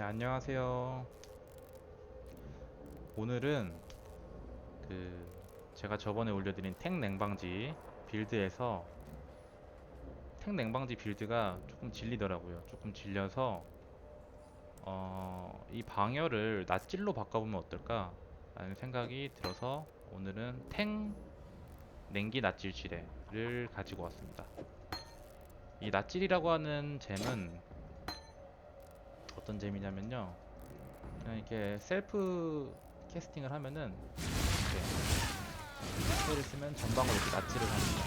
네, 안녕하세요. 오늘은 그 제가 저번에 올려드린 탱 냉방지 빌드에서 탱 냉방지 빌드가 조금 질리더라고요. 조금 질려서 어, 이 방열을 낫질로 바꿔보면 어떨까? 라는 생각이 들어서 오늘은 탱 냉기 낫질 지뢰를 가지고 왔습니다. 이 낫질이라고 하는 잼은 어떤 재미냐면요. 그냥 이렇게 셀프 캐스팅을 하면은 이렇게 스펠을 쓰면 전방으로 이렇게 낫질을 합니다.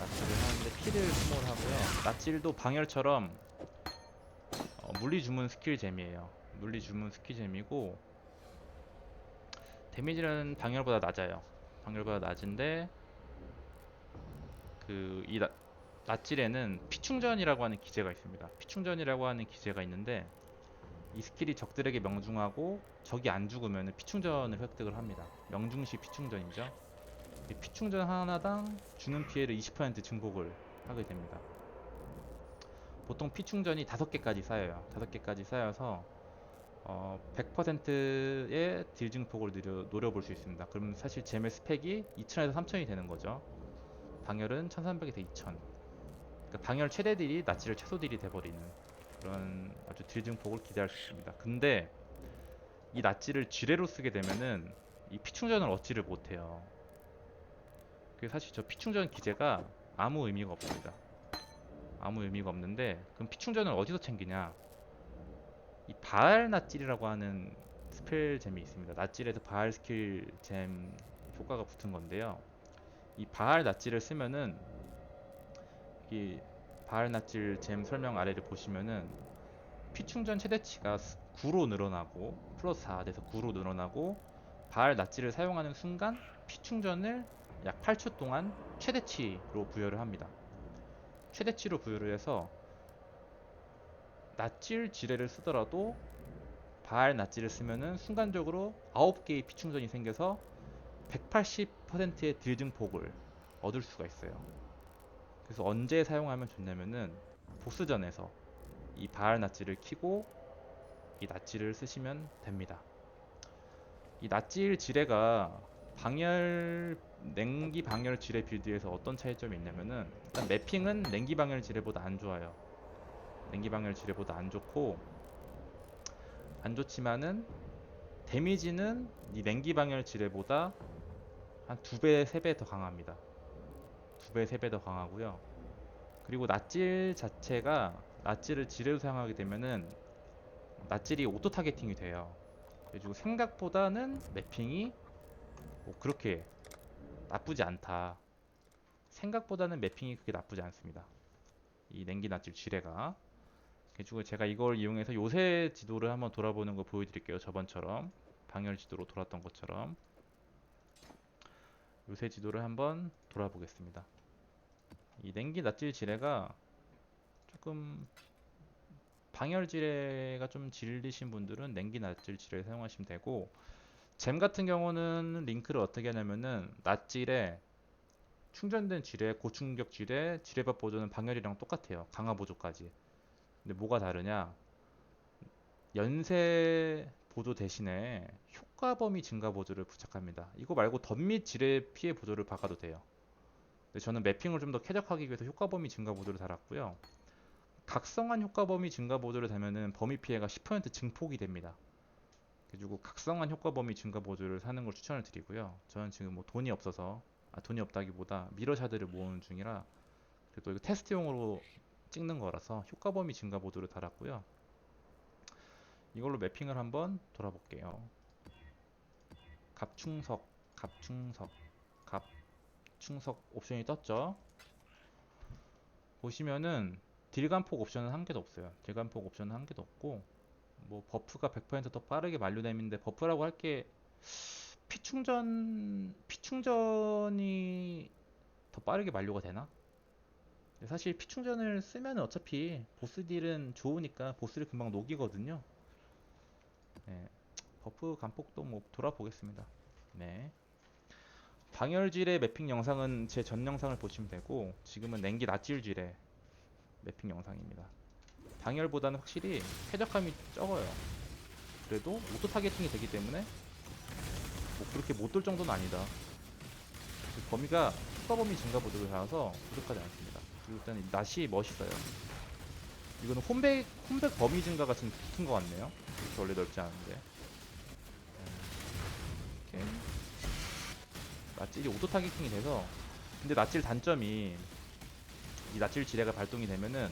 낫질을 하는데 피를 소모를 하고요. 낫질도 방열처럼 어, 물리 주문 스킬 잼이에요. 물리 주문 스킬 잼이고 데미지는 방열보다 낮아요. 방열보다 낮은데 그이 낫질에는 피충전이라고 하는 기제가 있습니다. 피충전이라고 하는 기제가 있는데 이 스킬이 적들에게 명중하고 적이 안 죽으면 피충전을 획득을 합니다. 명중시 피충전이죠. 이 피충전 하나당 주는 피해를 20% 증폭을 하게 됩니다. 보통 피충전이 5개까지 쌓여요. 5개까지 쌓여서 어, 100%의 딜 증폭을 노려, 노려볼 수 있습니다. 그럼 사실 잼의 스펙이 2000에서 3000이 되는 거죠. 방열은 1300에서 2000. 그러니까 방열 최대 딜이 나치를 최소 딜이 돼버리는 그런 아주 딜 증폭을 기대할 수 있습니다. 근데 이 나치를 지뢰로 쓰게 되면은 이 피충전을 얻지를 못해요. 그게 사실 저 피충전 기제가 아무 의미가 없습니다. 아무 의미가 없는데 그럼 피충전을 어디서 챙기냐? 이 바알 낫질이라고 하는 스펠 잼이 있습니다. 낫질에서 바알 스킬 잼 효과가 붙은 건데요. 이 바알 낫질을 쓰면은 이 바알 낫질 잼 설명 아래를 보시면은 피충전 최대치가 9로 늘어나고 플러스 4 돼서 9로 늘어나고 바알 낫질을 사용하는 순간 피충전을 약 8초 동안 최대치로 부여를 합니다. 최대치로 부여를 해서 낫질 지뢰를 쓰더라도 바알 낫질을 쓰면은 순간적으로 9개의 피충전이 생겨서 180%의 딜 증폭을 얻을 수가 있어요. 그래서 언제 사용하면 좋냐면은 보스전에서 이 바알 낫질을 키고 이 낫질을 쓰시면 됩니다. 이 낫질 지뢰가 방열 냉기 방열 지뢰 빌드에서 어떤 차이점이 있냐면은 일단 매핑은 냉기 방열 지뢰보다 안 좋아요. 냉기 방열 지뢰보다 안 좋고 안 좋지만은 데미지는 이 냉기 방열 지뢰보다 한 두 배, 세 배 더 강합니다. 두 배, 세 배 더 강하고요. 그리고 낫질 자체가 낫질을 지뢰로 사용하게 되면은 낫질이 오토 타겟팅이 돼요. 그래가지고 생각보다는 매핑이 뭐 그렇게 나쁘지 않다. 생각보다는 매핑이 그렇게 나쁘지 않습니다. 이 냉기 낫질 지뢰가. 그래가지고 제가 이걸 이용해서 요새 지도를 한번 돌아보는 거 보여드릴게요. 저번처럼 방열 지도로 돌았던 것처럼 요새 지도를 한번 돌아보겠습니다. 이 냉기 낫질 지뢰가 조금 방열 지뢰가 좀 질리신 분들은 냉기 낫질 지뢰 사용하시면 되고 잼 같은 경우는 링크를 어떻게 하냐면은 낫질에 충전된 지뢰, 고충격 지뢰, 지뢰밥 보조는 방열이랑 똑같아요. 강화 보조까지. 근데 뭐가 다르냐? 연쇄 보조 대신에 효 과 범위 증가 보조를 부착합니다. 이거 말고 덧밑 지뢰 피해 보조를 박아도 돼요. 저는 매핑을 좀 더 쾌적하기 위해서 효과 범위 증가 보조를 달았고요. 각성한 효과 범위 증가 보조를 달면은 범위 피해가 10% 증폭이 됩니다. 그리고 각성한 효과 범위 증가 보조를 사는 걸 추천을 드리고요. 저는 지금 뭐 돈이 없어서 아 돈이 없다기보다 미러샤드를 모으는 중이라 그래도 이거 테스트용으로 찍는 거라서 효과 범위 증가 보조를 달았고요. 이걸로 매핑을 한번 돌아볼게요. 갑충석, 갑충석, 갑충석 옵션이 떴죠. 보시면은 딜감폭 옵션은 한 개도 없어요. 딜감폭 옵션은 한 개도 없고 뭐 버프가 100%더 빠르게 만료됨인데 버프라고 할 게 피충전 피충전이 더 빠르게 만료가 되나? 사실 피충전을 쓰면 어차피 보스 딜은 좋으니까 보스를 금방 녹이거든요. 네. 버프 감폭도 뭐 돌아보겠습니다. 네. 방열질의 매핑 영상은 제 전 영상을 보시면 되고 지금은 냉기 낫질질의 매핑 영상입니다. 방열보다는 확실히 쾌적함이 적어요. 그래도 오토 타겟팅이 되기 때문에 뭐 그렇게 못 돌 정도는 아니다. 그 범위가 추가 범위 증가 보드를 달아서 부족하지 않습니다. 그리고 일단 이 낫이 멋있어요. 이거는 홈백 홈백 범위 증가가 지금 붙은 것 같네요. 원래 넓지 않은데. 낫질이 오토 타겟팅이 돼서 근데 낫질 단점이 이 낫질 지뢰가 발동이 되면은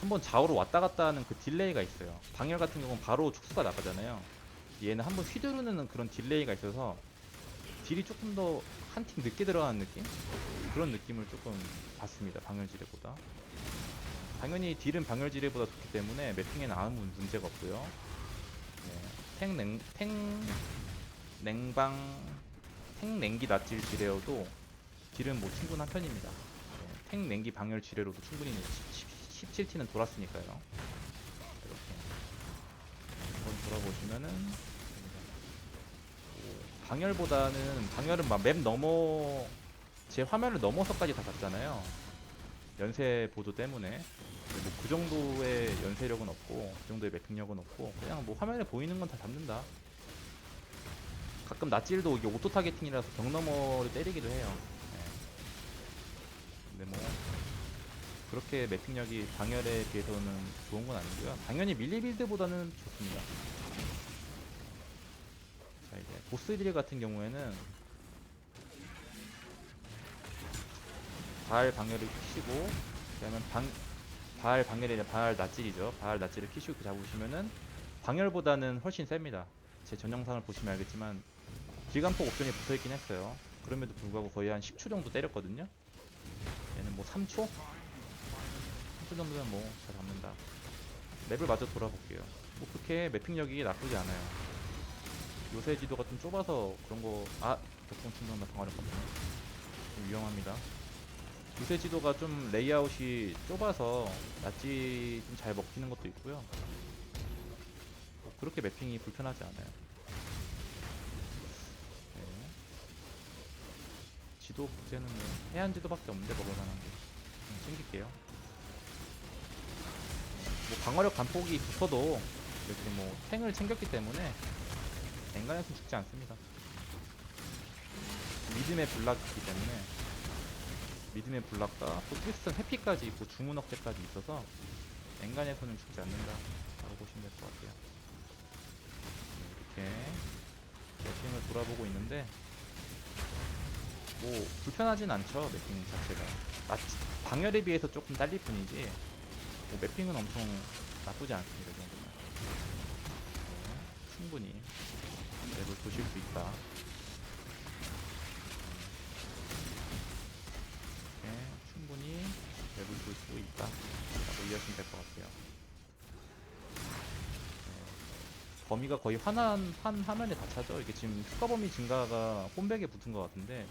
한번 좌우로 왔다 갔다 하는 그 딜레이가 있어요. 방열 같은 경우는 바로 촉수가 나가잖아요. 얘는 한번 휘두르는 그런 딜레이가 있어서 딜이 조금 더 한 팀 늦게 들어가는 느낌? 그런 느낌을 조금 받습니다. 방열 지뢰보다. 당연히 딜은 방열 지뢰보다 좋기 때문에 매핑에는 아무 문제가 없고요. 네. 탱 냉, 탱 냉방 탱 냉기 낫질 지뢰여도 딜은 뭐 충분한 편입니다. 네. 탱 냉기 방열 지뢰로도 충분히 17T는 돌았으니까요. 이렇게 한번 돌아보시면은 오, 방열보다는 방열은 막 맵 넘어 제 화면을 넘어서까지 다 잡잖아요. 연쇄 보도 때문에 뭐 그 정도의 연쇄력은 없고 그 정도의 매핑력은 없고 그냥 뭐 화면에 보이는 건 다 잡는다. 가끔 낫질도 이게 오토 타겟팅이라서 벽 너머를 때리기도 해요. 네. 근데 뭐 그렇게 매핑력이 방열에 비해서는 좋은 건 아니고요. 당연히 밀리 빌드보다는 좋습니다. 자 이제 보스 딜 같은 경우에는 발 방열을 키시고 그다음에 방, 발 방열이 발 낫질이죠. 발 낫질을 키시고 잡으시면은 방열보다는 훨씬 셉니다. 제 전 영상을 보시면 알겠지만 기간폭 옵션이 붙어있긴 했어요. 그럼에도 불구하고 거의 한 10초 정도 때렸거든요. 얘는 뭐 3초? 3초 정도면 뭐 잘 잡는다. 맵을 마저 돌아볼게요. 뭐 그렇게 매핑력이 나쁘지 않아요. 요새 지도가 좀 좁아서 그런 거, 아! 격동 충전나 방어력거든요. 좀 위험합니다. 요새 지도가 좀 레이아웃이 좁아서 낫지 좀잘 먹히는 것도 있고요. 뭐 그렇게 매핑이 불편하지 않아요. 네. 지도 국제는 뭐 해안 지도밖에 없는데 먹을 만한 게좀 챙길게요. 뭐 방어력 간폭이 붙어도 이렇게 뭐 탱을 챙겼기 때문에 엔간에서 죽지 않습니다. 믿음의 블락이기 때문에 믿음의 블락과 또 트위스턴 해피까지 있고 주문 억제까지 있어서 엔간에서는 죽지 않는다 라고 보시면 될 것 같아요. 네, 이렇게 매핑을 돌아보고 있는데 뭐 불편하진 않죠 매핑 자체가. 마- 방열에 비해서 조금 딸릴 뿐이지 뭐 매핑은 엄청 나쁘지 않습니다 이 정도면. 네, 충분히 맵을 보실 수 있다. 이렇게 충분히 맵을 볼 수 있다. 라고 이해하시면 될 것 같아요. 네, 범위가 거의 환한, 한 화면에 다 차죠? 이게 지금 추가 범위 증가가 홈백에 붙은 것 같은데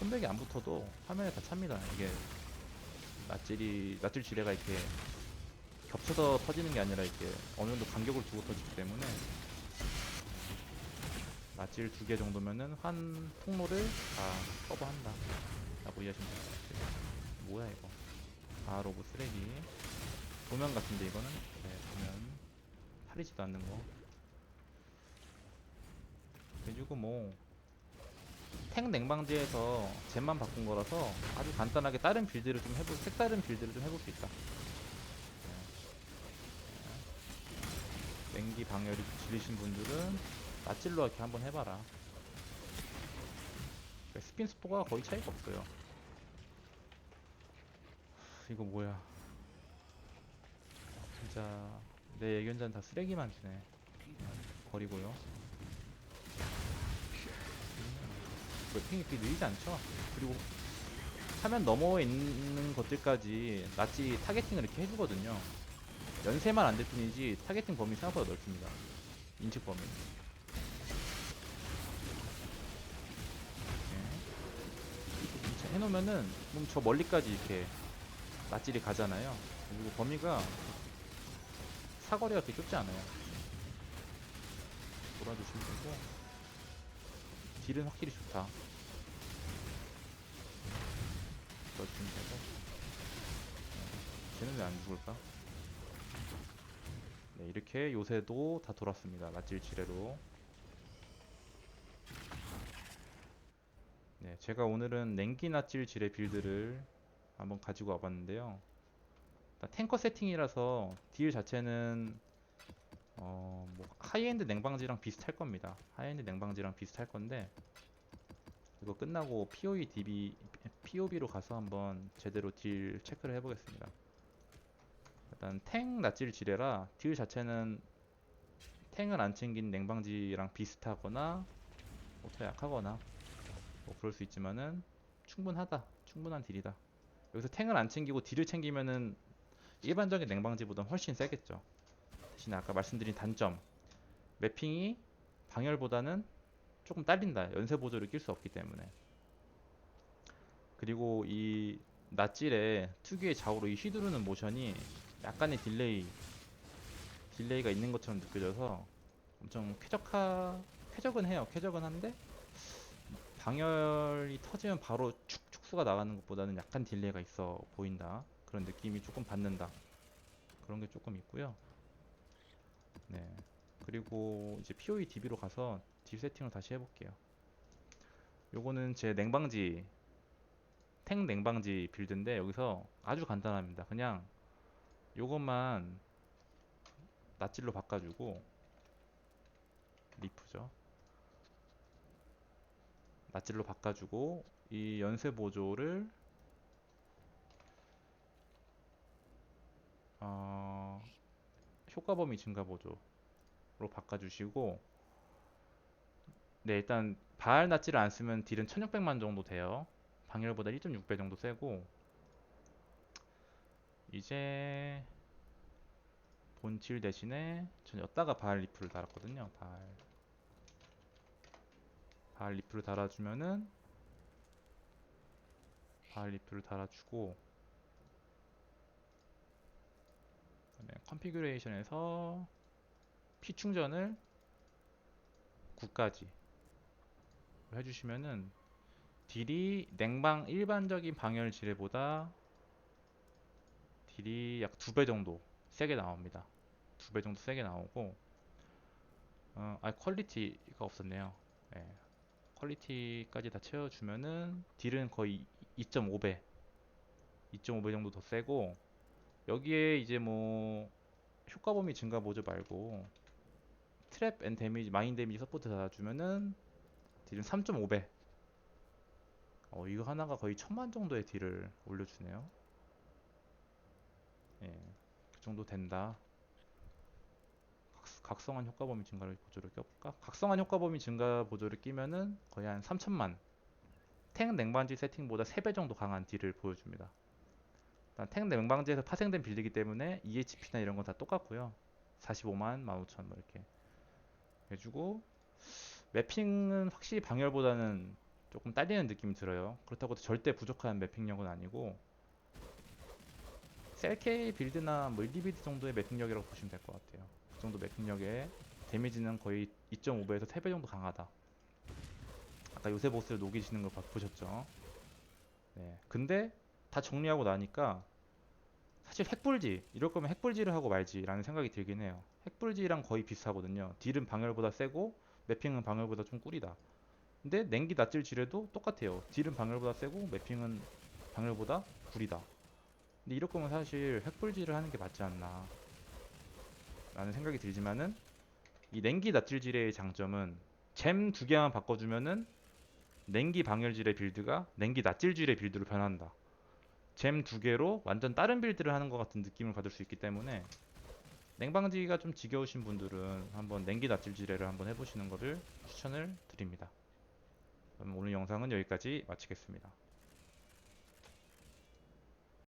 홈백이 안 붙어도 화면에 다 찹니다. 이게 낫질이 낫질 지뢰가 이렇게 겹쳐서 터지는 게 아니라 이렇게 어느 정도 간격을 두고 터지기 때문에 낫질 두 개 정도면은 한 통로를 다 커버한다. 라고 이해하시면 될 것 같아요. 뭐야 이거? 아 로봇 쓰레기. 도면 같은데 이거는? 네 도면. 팔리지도 않는 거. 그리고 뭐 탱 냉방지에서 잼만 바꾼 거라서 아주 간단하게 다른 빌드를 좀 해볼 색다른 빌드를 좀 해볼 수 있다. 네. 냉기 방열이 질리신 분들은 낫질로 이렇게 한번 해봐라. 그러니까 스핀 스포가 거의 차이가 없어요. 이거 뭐야. 진짜 내 예견자는 다 쓰레기만 주네 버리고요 웹핑이 그렇게 느리지 않죠? 그리고 화면 너머에 있는 것들까지 낫지 타겟팅을 이렇게 해주거든요. 연세만 안 될 뿐이지 타겟팅 범위 생각보다 넓습니다. 인측 범위. 이렇게 이렇게 해놓으면은 그럼 저 멀리까지 이렇게 낫질이 가잖아요. 그리고 범위가 사거리가 그렇게 좁지 않아요. 돌아주시면 되고 딜은 확실히 좋다 넣어주시면 되고 어, 쟤는 왜 안 죽을까? 네, 이렇게 요새도 다 돌았습니다. 낯질 지뢰로. 네, 제가 오늘은 냉기 낯질 지뢰 빌드를 한번 가지고 와봤는데요. 탱커 세팅이라서 딜 자체는 어, 뭐 하이엔드 냉방지랑 비슷할 겁니다. 하이엔드 냉방지랑 비슷할 건데 이거 끝나고 POE DB, POB로 가서 한번 제대로 딜 체크를 해보겠습니다. 일단 탱 낯질 지뢰라 딜 자체는 탱을 안 챙긴 냉방지랑 비슷하거나 뭐더 약하거나 뭐 그럴 수 있지만은 충분하다 충분한 딜이다 여기서 탱을 안 챙기고 딜을 챙기면은 일반적인 냉방지보다 훨씬 세겠죠 대신에 아까 말씀드린 단점 매핑이 방열보다는 조금 딸린다. 연쇄 보조를 낄 수 없기 때문에. 그리고 이 낯질의 특유의 좌우로 이 휘두르는 모션이 약간의 딜레이 딜레이가 있는 것처럼 느껴져서 엄청 쾌적하 쾌적은 해요. 쾌적은 한데 방열이 터지면 바로 축 축수가 나가는 것보다는 약간 딜레이가 있어 보인다. 그런 느낌이 조금 받는다. 그런 게 조금 있고요. 네 그리고 이제 POE DB로 가서 딜 세팅을 다시 해볼게요. 요거는 제 냉방지 탱 냉방지 빌드인데 여기서 아주 간단합니다. 그냥 요것만 낯질로 바꿔주고 리프죠. 낯질로 바꿔주고 이 연쇄 보조를 어, 효과 범위 증가 보조로 바꿔주시고 네 일단 바알 낯질을 안 쓰면 딜은 1600만 정도 돼요. 방열보다 1.6배 정도 세고 이제 본질 대신에 전 여기다가 바알 리프를 달았거든요 바알 리프를 달아주면은 바알 리프를 달아주고 그다음에 컨피규레이션에서 피 충전을 9까지 해주시면은 딜이 냉방 일반적인 방열 지뢰보다 딜이 약 두 배 정도 세게 나옵니다. 두 배 정도 세게 나오고 어, 아 퀄리티가 없었네요. 예. 퀄리티까지 다 채워주면은 딜은 거의 2.5배 2.5배 정도 더 세고 여기에 이제 뭐 효과 범위 증가 보조 말고 트랩 앤 데미지 마인 데미지 서포트 달아주면은 딜은 3.5배. 어 이거 하나가 거의 천만 정도의 딜을 올려주네요. 예, 그 정도 된다. 각- 각성한 효과 범위 증가를 보조를 껴볼까? 각성한 효과 범위 증가 보조를 끼면은 거의 한 3천만. 탱 냉방지 세팅보다 3배 정도 강한 딜을 보여줍니다. 일단 탱 냉방지에서 파생된 빌드이기 때문에 EHP나 이런 건 다 똑같고요. 45만, 15,000뭐 이렇게 해주고 매핑은 확실히 방열보다는 조금 딸리는 느낌이 들어요. 그렇다고 절대 부족한 매핑력은 아니고 셀케 빌드나 뭐 1, 2빌드 정도의 매핑력이라고 보시면 될 것 같아요. 그 정도 매핑력에 데미지는 거의 2.5배에서 3배 정도 강하다. 아까 요새 보스를 녹이시는 거 봐- 보셨죠? 네. 근데 다 정리하고 나니까 사실 핵불지 이럴 거면 핵불지를 하고 말지 라는 생각이 들긴 해요. 핵불지랑 거의 비슷하거든요. 딜은 방열보다 세고 매핑은 방열보다 좀 꿀이다. 근데 냉기 낯질 지뢰도 똑같아요. 딜은 방열보다 세고 매핑은 방열보다 꿀이다. 근데 이럴 거면 사실 핵불지를 하는 게 맞지 않나 라는 생각이 들지만은 이 냉기 낯질 지뢰의 장점은 잼 두 개만 바꿔주면은 냉기 방열 지뢰 빌드가 냉기 낯질 지뢰 빌드로 변한다 잼 두 개로 완전 다른 빌드를 하는 것 같은 느낌을 받을 수 있기 때문에 냉방지기가 좀 지겨우신 분들은 한번 냉기 낯질 지뢰를 한번 해보시는 것을 추천을 드립니다. 오늘 영상은 여기까지 마치겠습니다.